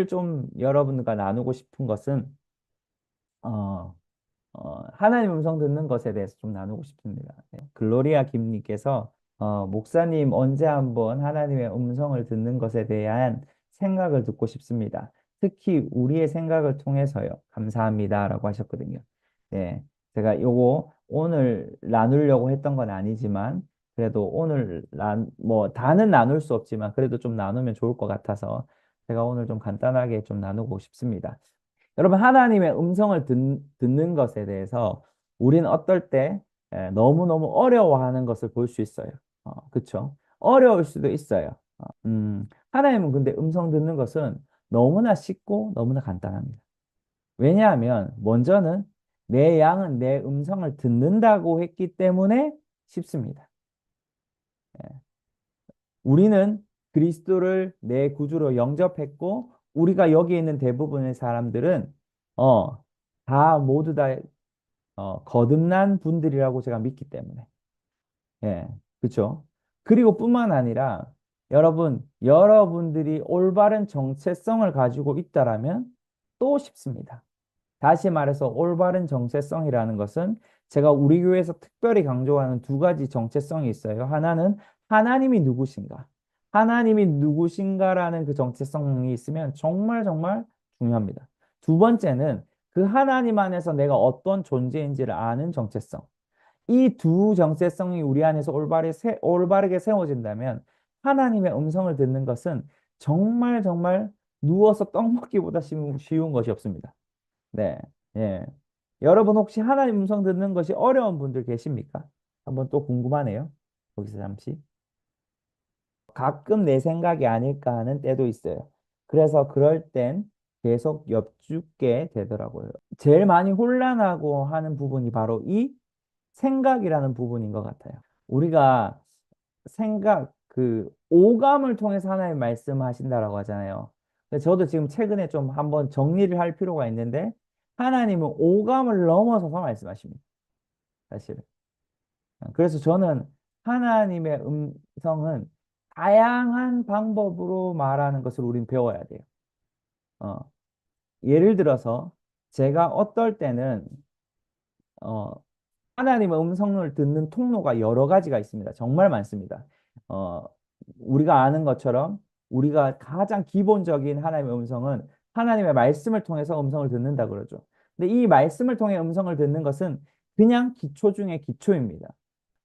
오늘 좀 여러분과 나누고 싶은 것은 어, 어, 하나님 음성 듣는 것에 대해서 좀 나누고 싶습니다. 네. 글로리아 김님께서 어, 목사님 언제 한번 하나님의 음성을 듣는 것에 대한 생각을 듣고 싶습니다. 특히 우리의 생각을 통해서요. 감사합니다 라고 하셨거든요. 네, 제가 요거 오늘 나누려고 했던 건 아니지만 그래도 오늘 난, 뭐 다는 나눌 수 없지만 그래도 좀 나누면 좋을 것 같아서 제가 오늘 좀 간단하게 좀 나누고 싶습니다. 여러분 하나님의 음성을 듣, 는 것에 대해서 우리는 어떨 때 예, 너무너무 어려워하는 것을 볼 수 있어요. 어, 그쵸? 어려울 수도 있어요. 어, 음, 하나님은 근데 음성 듣는 것은 너무나 쉽고 너무나 간단합니다. 왜냐하면 먼저는 내 양은 내 음성을 듣는다고 했기 때문에 쉽습니다. 예. 우리는 그리스도를 내 구주로 영접했고 우리가 여기 있는 대부분의 사람들은 어, 다 모두 다 어, 거듭난 분들이라고 제가 믿기 때문에 예, 그렇죠. 그리고 뿐만 아니라 여러분 여러분들이 올바른 정체성을 가지고 있다라면 또 쉽습니다. 다시 말해서 올바른 정체성이라는 것은 제가 우리 교회에서 특별히 강조하는 두 가지 정체성이 있어요. 하나는 하나님이 누구신가? 하나님이 누구신가라는 그 정체성이 있으면 정말 정말 중요합니다. 두 번째는 그 하나님 안에서 내가 어떤 존재인지를 아는 정체성. 이 두 정체성이 우리 안에서 올바르게, 세, 올바르게 세워진다면 하나님의 음성을 듣는 것은 정말 정말 누워서 떡 먹기보다 쉬운, 것이 없습니다. 네, 예. 여러분 혹시 하나님 음성 듣는 것이 어려운 분들 계십니까? 한번 또 궁금하네요. 거기서 잠시. 가끔 내 생각이 아닐까 하는 때도 있어요. 그래서 그럴 땐 계속 엽죽게 되더라고요. 제일 많이 혼란하고 하는 부분이 바로 이 생각이라는 부분인 것 같아요. 우리가 생각, 그 오감을 통해서 하나님 말씀하신다라고 하잖아요. 저도 지금 최근에 좀 한번 정리를 할 필요가 있는데 하나님은 오감을 넘어서서 말씀하십니다. 사실은. 그래서 저는 하나님의 음성은 다양한 방법으로 말하는 것을 우린 배워야 돼요. 어, 예를 들어서 제가 어떨 때는 어, 하나님의 음성을 듣는 통로가 여러 가지가 있습니다. 정말 많습니다. 어, 우리가 아는 것처럼 우리가 가장 기본적인 하나님의 음성은 하나님의 말씀을 통해서 음성을 듣는다 그러죠. 근데 이 말씀을 통해 음성을 듣는 것은 그냥 기초 중에 기초입니다.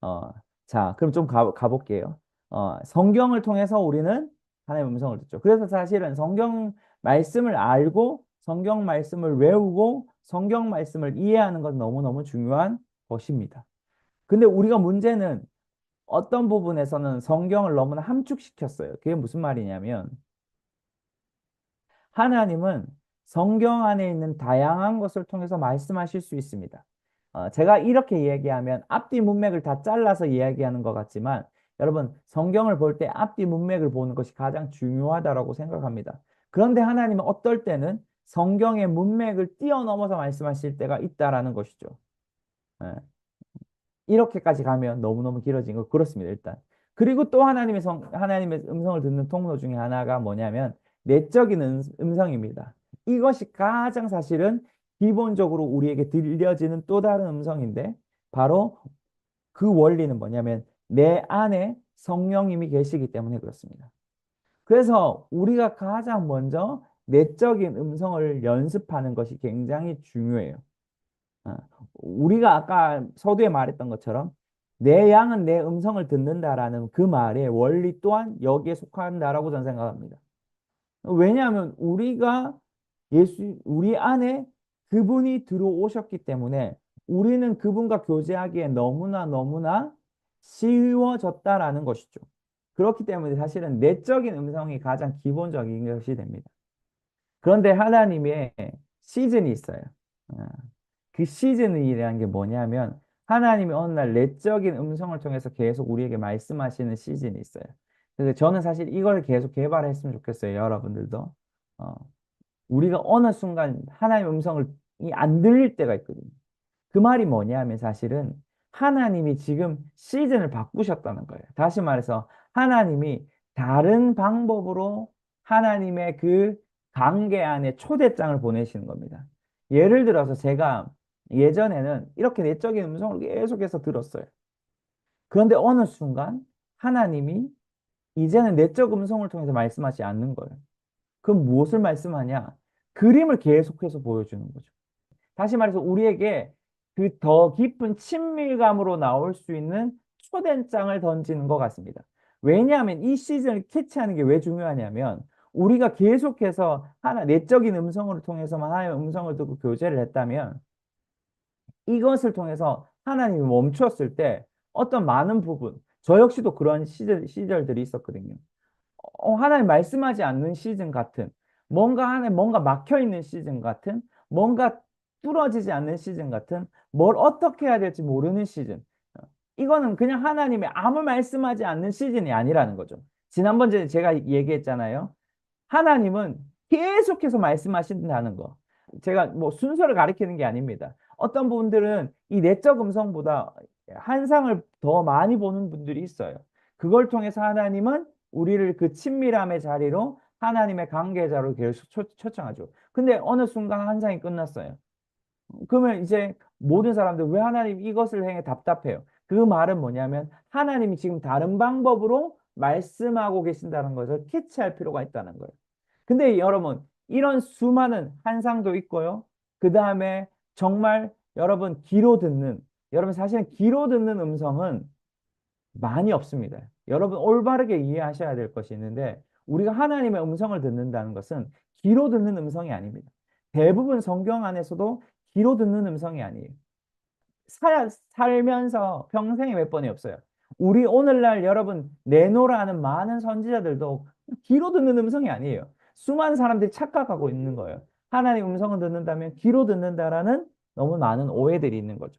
어, 자, 그럼 좀 가, 가볼게요. 어, 성경을 통해서 우리는 하나님의 음성을 듣죠. 그래서 사실은 성경 말씀을 알고 성경 말씀을 외우고 성경 말씀을 이해하는 건 너무너무 중요한 것입니다. 근데 우리가 문제는 어떤 부분에서는 성경을 너무나 함축시켰어요. 그게 무슨 말이냐면 하나님은 성경 안에 있는 다양한 것을 통해서 말씀하실 수 있습니다. 어, 제가 이렇게 얘기하면 앞뒤 문맥을 다 잘라서 이야기하는 것 같지만 여러분 성경을 볼 때 앞뒤 문맥을 보는 것이 가장 중요하다고 생각합니다. 그런데 하나님은 어떨 때는 성경의 문맥을 뛰어넘어서 말씀하실 때가 있다라는 것이죠. 네. 이렇게까지 가면 너무너무 길어진 거 그렇습니다. 일단. 그리고 또 하나님의 성, 하나님의 음성을 듣는 통로 중에 하나가 뭐냐면 내적인 음, 음성입니다. 이것이 가장 사실은 기본적으로 우리에게 들려지는 또 다른 음성인데 바로 그 원리는 뭐냐면 내 안에 성령님이 계시기 때문에 그렇습니다. 그래서 우리가 가장 먼저 내적인 음성을 연습하는 것이 굉장히 중요해요. 어, 우리가 아까 서두에 말했던 것처럼 내 양은 내 음성을 듣는다라는 그 말의 원리 또한 여기에 속한다라고 저는 생각합니다. 왜냐하면 우리가 예수, 우리 안에 그분이 들어오셨기 때문에 우리는 그분과 교제하기에 너무나 너무나 쉬워졌다라는 것이죠. 그렇기 때문에 사실은 내적인 음성이 가장 기본적인 것이 됩니다. 그런데 하나님의 시즌이 있어요. 아, 그 시즌이라는 게 뭐냐면 하나님이 어느 날 내적인 음성을 통해서 계속 우리에게 말씀하시는 시즌이 있어요. 그래서 저는 사실 이걸 계속 개발했으면 좋겠어요. 여러분들도. 어, 우리가 어느 순간 하나님의 음성을 안 들릴 때가 있거든요. 그 말이 뭐냐면 사실은 하나님이 지금 시즌을 바꾸셨다는 거예요. 다시 말해서 하나님이 다른 방법으로 하나님의 그 관계 안에 초대장을 보내시는 겁니다. 예를 들어서 제가 예전에는 이렇게 내적인 음성을 계속해서 들었어요. 그런데 어느 순간 하나님이 이제는 내적 음성을 통해서 말씀하지 않는 거예요. 그럼 무엇을 말씀하냐? 그림을 계속해서 보여주는 거죠. 다시 말해서 우리에게 그 더 깊은 친밀감으로 나올 수 있는 초대장을 던지는 것 같습니다. 왜냐하면 이 시즌을 캐치하는 게 왜 중요하냐면 우리가 계속해서 하나 내적인 음성을 통해서만 하나님의 음성을 듣고 교제를 했다면 이것을 통해서 하나님이 멈추었을 때 어떤 많은 부분 저 역시도 그런 시절, 시절들이 있었거든요. 어, 하나님 말씀하지 않는 시즌 같은 뭔가 안에 뭔가 막혀 있는 시즌 같은 뭔가 뚫어지지 않는 시즌 같은 뭘 어떻게 해야 될지 모르는 시즌 이거는 그냥 하나님의 아무 말씀하지 않는 시즌이 아니라는 거죠. 지난번 에 제가 얘기했잖아요. 하나님은 계속해서 말씀하신다는 거. 제가 뭐 순서를 가리키는 게 아닙니다. 어떤 분들은 이 내적 음성보다 한상을 더 많이 보는 분들이 있어요. 그걸 통해서 하나님은 우리를 그 친밀함의 자리로 하나님의 관계자로 계속 초, 초청하죠. 근데 어느 순간 한상이 끝났어요. 그러면 이제 모든 사람들 왜 하나님 이것을 행해 답답해요. 그 말은 뭐냐면 하나님이 지금 다른 방법으로 말씀하고 계신다는 것을 캐치할 필요가 있다는 거예요. 근데 여러분 이런 수많은 한상도 있고요. 그 다음에 정말 여러분 귀로 듣는 여러분 사실은 귀로 듣는 음성은 많이 없습니다. 여러분 올바르게 이해하셔야 될 것이 있는데 우리가 하나님의 음성을 듣는다는 것은 귀로 듣는 음성이 아닙니다. 대부분 성경 안에서도 귀로 듣는 음성이 아니에요. 살, 살면서 평생에 몇 번이 없어요. 우리 오늘날 여러분 내노라 하는 많은 선지자들도 귀로 듣는 음성이 아니에요. 수많은 사람들이 착각하고 있는 거예요. 하나님 음성을 듣는다면 귀로 듣는다라는 너무 많은 오해들이 있는 거죠.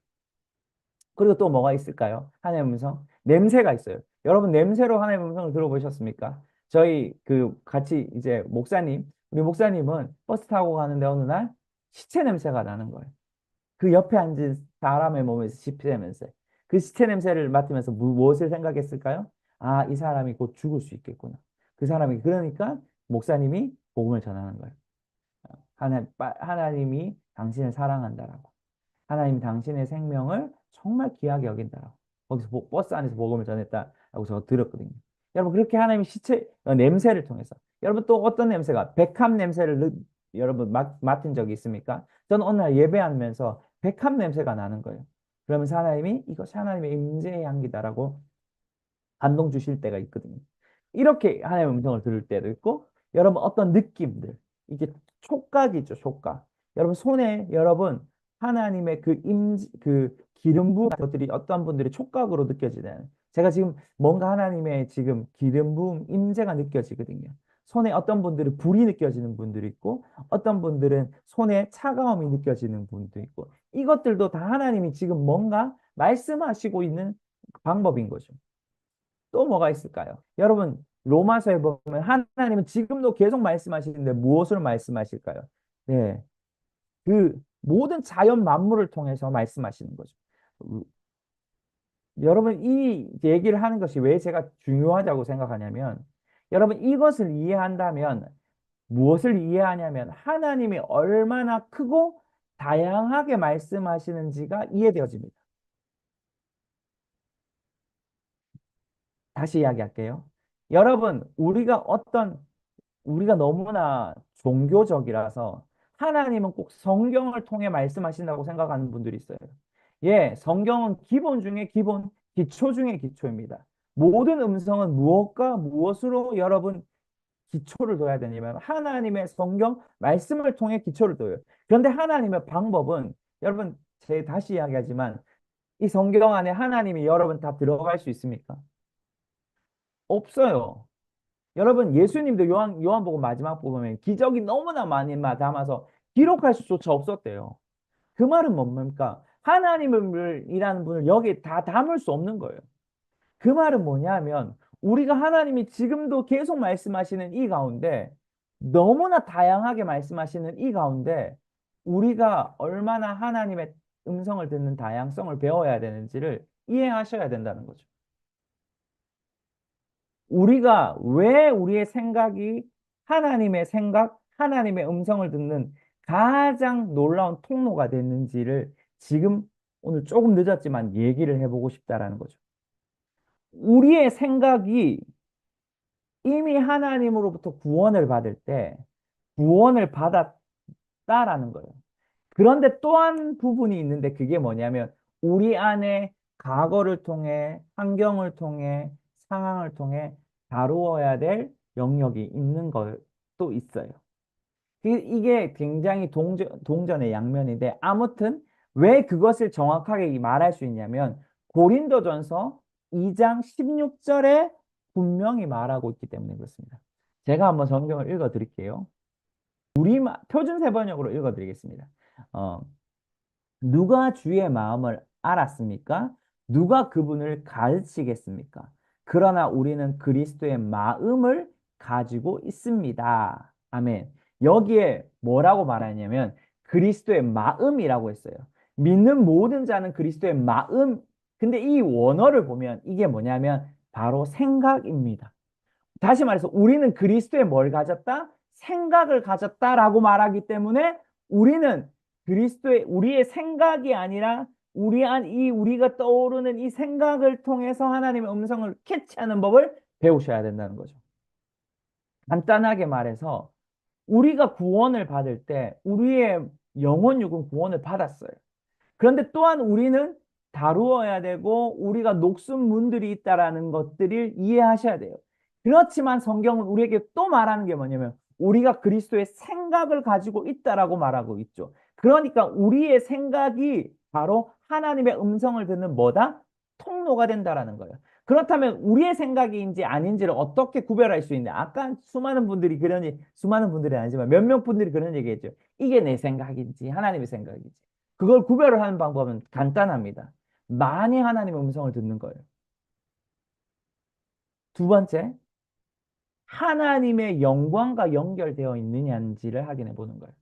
그리고 또 뭐가 있을까요? 하나님 음성? 냄새가 있어요. 여러분 냄새로 하나님 음성을 들어보셨습니까? 저희 그 같이 이제 목사님, 우리 목사님은 버스 타고 가는데 어느 날 시체 냄새가 나는 거예요. 그 옆에 앉은 사람의 몸에서 시체 냄새. 그 시체 냄새를 맡으면서 무엇을 생각했을까요? 아, 이 사람이 곧 죽을 수 있겠구나. 그 사람이 그러니까 목사님이 복음을 전하는 거예요. 하나, 하나님이 당신을 사랑한다라고. 하나님 당신의 생명을 정말 귀하게 여긴다라고. 거기서 버스 안에서 복음을 전했다라고 저 들었거든요. 여러분 그렇게 하나님이 시체 어, 냄새를 통해서 여러분 또 어떤 냄새가 백합 냄새를 여러분 맡, 맡은 적이 있습니까? 저는 오늘 예배하면서 백합 냄새가 나는 거예요. 그러면서 하나님이 이것이 하나님의 임재의 향기다라고 감동 주실 때가 있거든요. 이렇게 하나님의 음성을 들을 때도 있고 여러분 어떤 느낌들 이게 촉각이죠 촉각 여러분 손에 여러분 하나님의 그 임지 그 기름 부음 것들이 어떤 분들이 촉각으로 느껴지는 제가 지금 뭔가 하나님의 지금 기름 부음 임재가 느껴지거든요. 손에 어떤 분들은 불이 느껴지는 분들이 있고 어떤 분들은 손에 차가움이 느껴지는 분도 있고 이것들도 다 하나님이 지금 뭔가 말씀하시고 있는 방법인 거죠. 또 뭐가 있을까요? 여러분 로마서에 보면 하나님은 지금도 계속 말씀하시는데 무엇을 말씀하실까요? 네. 그 모든 자연 만물을 통해서 말씀하시는 거죠. 여러분 이 얘기를 하는 것이 왜 제가 중요하다고 생각하냐면 여러분 이것을 이해한다면 무엇을 이해하냐면 하나님이 얼마나 크고 다양하게 말씀하시는지가 이해되어집니다. 다시 이야기할게요. 여러분, 우리가 어떤, 우리가 너무나 종교적이라서 하나님은 꼭 성경을 통해 말씀하신다고 생각하는 분들이 있어요. 예, 성경은 기본 중에 기본, 기초 중에 기초입니다. 모든 음성은 무엇과 무엇으로 여러분 기초를 둬야 되냐면 하나님의 성경 말씀을 통해 기초를 둬요. 그런데 하나님의 방법은 여러분 제 다시 이야기하지만 이 성경 안에 하나님이 여러분 다 들어갈 수 있습니까? 없어요. 여러분 예수님도 요한 요한복음 마지막 보면 기적이 너무나 많이 담아서 기록할 수조차 없었대요. 그 말은 뭡니까? 하나님이라는 분을 여기 다 담을 수 없는 거예요. 그 말은 뭐냐면 우리가 하나님이 지금도 계속 말씀하시는 이 가운데 너무나 다양하게 말씀하시는 이 가운데 우리가 얼마나 하나님의 음성을 듣는 다양성을 배워야 되는지를 이해하셔야 된다는 거죠. 우리가 왜 우리의 생각이 하나님의 생각, 하나님의 음성을 듣는 가장 놀라운 통로가 됐는지를 지금 오늘 조금 늦었지만 얘기를 해보고 싶다라는 거죠. 우리의 생각이 이미 하나님으로부터 구원을 받을 때 구원을 받았다라는 거예요. 그런데 또한 부분이 있는데 그게 뭐냐면 우리 안에 과거를 통해 환경을 통해 상황을 통해 다루어야 될 영역이 있는 것도 있어요. 이게 굉장히 동전, 동전의 양면인데 아무튼 왜 그것을 정확하게 말할 수 있냐면 고린도전서 2장 16절에 분명히 말하고 있기 때문에 그렇습니다. 제가 한번 성경을 읽어 드릴게요. 우리 표준 세번역으로 읽어 드리겠습니다. 어, 누가 주의 마음을 알았습니까? 누가 그분을 가르치겠습니까? 그러나 우리는 그리스도의 마음을 가지고 있습니다. 아멘. 여기에 뭐라고 말하냐면 그리스도의 마음이라고 했어요. 믿는 모든 자는 그리스도의 마음. 근데 이 원어를 보면 이게 뭐냐면 바로 생각입니다. 다시 말해서 우리는 그리스도의 뭘 가졌다? 생각을 가졌다라고 말하기 때문에 우리는 그리스도의 우리의 생각이 아니라 우리 안 이 우리가 떠오르는 이 생각을 통해서 하나님의 음성을 캐치하는 법을 배우셔야 된다는 거죠. 간단하게 말해서 우리가 구원을 받을 때 우리의 영혼 육은 구원을 받았어요. 그런데 또한 우리는 다루어야 되고 우리가 녹슨 문들이 있다라는 것들을 이해하셔야 돼요. 그렇지만 성경은 우리에게 또 말하는 게 뭐냐면 우리가 그리스도의 생각을 가지고 있다라고 말하고 있죠. 그러니까 우리의 생각이 바로 하나님의 음성을 듣는 뭐다? 통로가 된다라는 거예요. 그렇다면 우리의 생각인지 아닌지를 어떻게 구별할 수 있냐? 아까 수많은 분들이 얘기, 수많은 분들이 아니지만 몇명 분들이 그런 얘기했죠. 이게 내 생각인지 하나님의 생각인지. 그걸 구별을 하는 방법은 간단합니다. 많이 하나님의 음성을 듣는 거예요. 두 번째, 하나님의 영광과 연결되어 있느냐인지를 확인해 보는 거예요.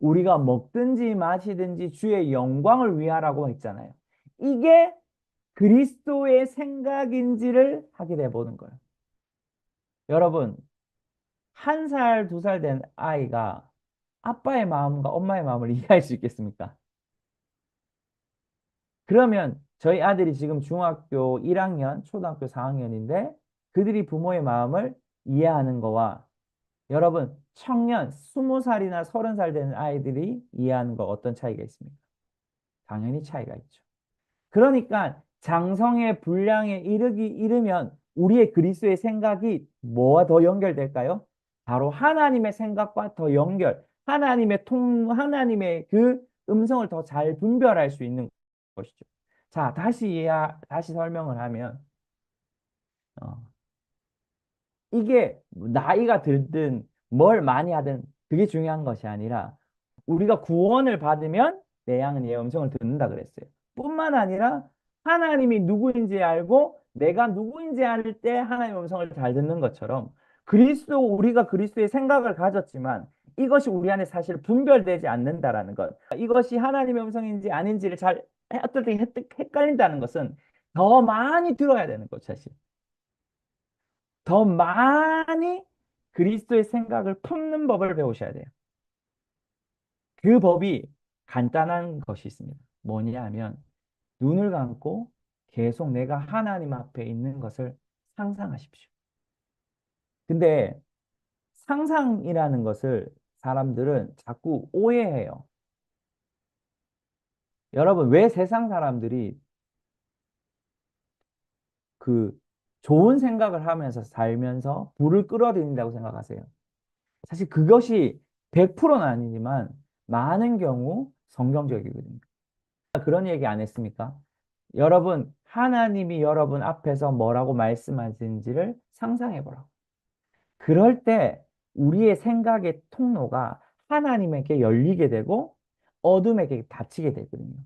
우리가 먹든지 마시든지 주의 영광을 위하라고 했잖아요. 이게 그리스도의 생각인지를 확인해 보는 거예요. 여러분, 한 살, 두 살 된 아이가 아빠의 마음과 엄마의 마음을 이해할 수 있겠습니까? 그러면 저희 아들이 지금 중학교 1학년, 초등학교 4학년인데 그들이 부모의 마음을 이해하는 거와 여러분 청년 20살이나 30살 되는 아이들이 이해하는 거 어떤 차이가 있습니까? 당연히 차이가 있죠. 그러니까 장성의 분량에 이르기 이르면 우리의 그리스도의 생각이 뭐와 더 연결될까요? 바로 하나님의 생각과 더 연결, 하나님의 통, 하나님의 그 음성을 더 잘 분별할 수 있는 것이죠. 자, 다시 이해, 다시 설명을 하면, 어, 이게 나이가 들든 뭘 많이 하든 그게 중요한 것이 아니라 우리가 구원을 받으면 내 양은 예 음성을 듣는다 그랬어요. 뿐만 아니라 하나님이 누구인지 알고 내가 누구인지 알 때 하나님의 음성을 잘 듣는 것처럼 그리스도 우리가 그리스도의 생각을 가졌지만 이것이 우리 안에 사실 분별되지 않는다라는 것. 이것이 하나님의 음성인지 아닌지를 잘 어떨 때 헷갈린다는 것은 더 많이 들어야 되는 것 사실. 더 많이 그리스도의 생각을 품는 법을 배우셔야 돼요. 그 법이 간단한 것이 있습니다. 뭐냐 하면 눈을 감고 계속 내가 하나님 앞에 있는 것을 상상하십시오. 근데 상상이라는 것을 사람들은 자꾸 오해해요. 여러분, 왜 세상 사람들이 그 좋은 생각을 하면서 살면서 불을 끌어들인다고 생각하세요. 사실 그것이 100%는 아니지만 많은 경우 성경적이거든요. 그런 얘기 안 했습니까? 여러분, 하나님이 여러분 앞에서 뭐라고 말씀하시는지를 상상해 보라고. 그럴 때 우리의 생각의 통로가 하나님에게 열리게 되고 어둠에게 닫히게 되거든요.